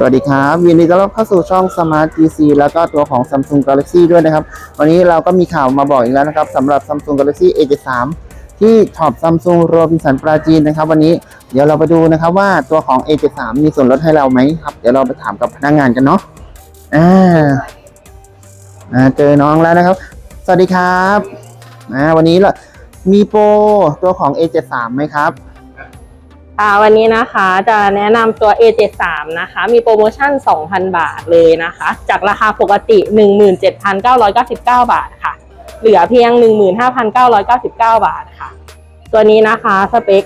สวัสดีครับยินดีต้อนรับเข้าสู่ช่อง Smart GC แล้วก็ตัวของ Samsung Galaxy ด้วยนะครับ วันนี้เราก็มีข่าวมาบอกอีกแล้วนะครับสำหรับ Samsung Galaxy A73 ที่ช็อป Samsung Robinson ปราจีนนะครับ วันนี้เดี๋ยวเราไปดูนะครับว่าตัวของ A73 มีส่วนลดให้เราไหมครับ เดี๋ยวเราไปถามกับพนักงานกันเนาะอ่าเจอน้องแล้วนะครับ สวัสดีครับ อ่าวันนี้เรามีโปรตัวของ A73 ไหมครับค่ะวันนี้นะคะจะแนะนำตัว A73 นะคะ มีโปรโมชั่น 2,000 บาทเลยนะคะ จากราคาปกติ 17,999 บาทค่ะ เหลือเพียง 15,999 บาทค่ะ ตัวนี้นะคะสเปค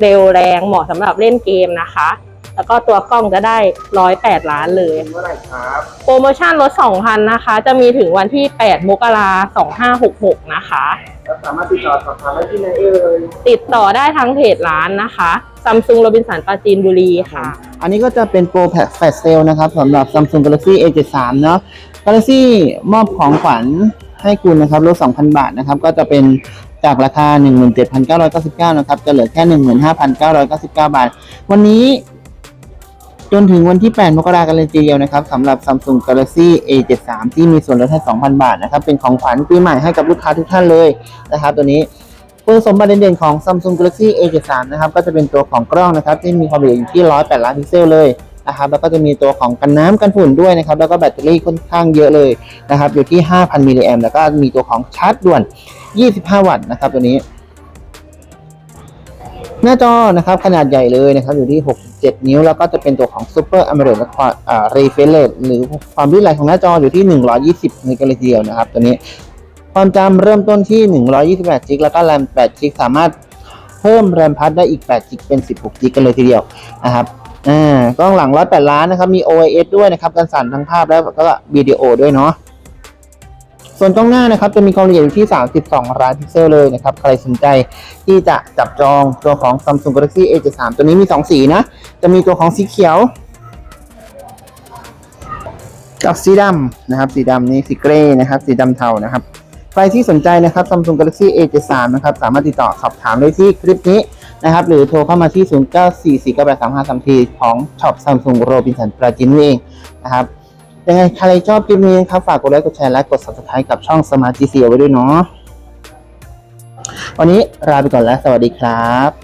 เร็วแรงเหมาะสำหรับเล่นเกมนะคะ แล้วก็ตัวกล้องจะได้108ล้านเลยเมื่อไหร่ครับโปรโมชั่นลด2,000นะคะ จะมีถึงวันที่8มกราคม2566นะคะแล้วสามารถติดต่อสอบถามได้ที่ไหนเอ่ยติดต่อได้ทั้งเพจร้านนะคะซัมซุงโรบินสันปราจีนบุรีค่ะ อันนี้ก็จะเป็นโปรแพคแฟลชเซลนะครับสำหรับ Samsung Galaxy A73 เนาะ Galaxy มอบของขวัญให้คุณนะครับลด2,000 บาทนะครับ ก็จะเป็นจากราคา 17,999 นะครับ จะเหลือแค่ 15,999 บาท วันนี้ จนถึงวันที่ 8 มกราคมกันเลยทีเดียวนะครับสำหรับ Samsung Galaxy A73 ที่มีส่วนลดให้ 2,000 บาทนะครับ เป็นของขวัญปีใหม่ให้กับลูกค้าทุกท่านเลยนะครับ ตัวนี้คุณสมบัติเด่นๆของ Samsung Galaxy A73 นะครับ ก็จะเป็นตัวของกล้องนะครับ ที่มีความละเอียดอยู่ที่ 108 ล้านพิกเซลเลยนะครับ แล้วก็จะมีตัวของกันน้ำกันฝุ่นด้วยนะครับ แล้วก็แบตเตอรี่ค่อนข้างเยอะเลยนะครับ อยู่ที่ 5,000 มิลลิแอมแล้วก็มีตัวของชาร์จด่วน 25 วัตต์นะครับ ตัวนี้ หน้าจอนะครับขนาดใหญ่เลยนะครับอยู่ที่ 67 นิ้ว แล้วก็จะเป็นตัวของ Super AMOLED และความอ่า refresh rate หรือความวิไหลของหน้าจออยู่ที่ 120เมกะเลยทีเดียวนะครับตัวนี้ความจำเริ่มต้นที่ 128จิกแล้วก็แรม8จิกสามารถเพิ่มแรมพัดได้อีก8จิกเป็น 16จิกกันเลยทีเดียวนะครับอ่ากล้องหลัง 108 ล้านนะครับมี OIS ด้วยนะครับกันสั่นทั้งภาพและก็วิดีโอด้วยเนาะ ส่วนกล้องหน้านะครับจะมีความละเอียดอยู่ที่ 32 ล้านพิกเซลเลยนะครับ ใครสนใจที่จะจับจองตัวของ Samsung Galaxy A73 ตัวนี้มี 2 สีนะ จะมีตัวของสีเขียว กับสีดำนะครับ สีดำนี่สีเกรย์นะครับ สีดำเทานะครับ ใครที่สนใจนะครับ Samsung Galaxy A73 นะครับ สามารถติดต่อสอบถามได้ที่คลิปนี้นะครับ หรือโทรเข้ามาที่ 0944983533ทีของช็อป Samsung Robinson ปราจินเองนะครับ ยังไงใครชอบคลิปนี้นะครับฝากกดไลค์กดแชร์และกด subscribe กับช่อง Smart GC เอาไว้ด้วยเนาะวันนี้ลาไปก่อนแล้ว สวัสดีครับ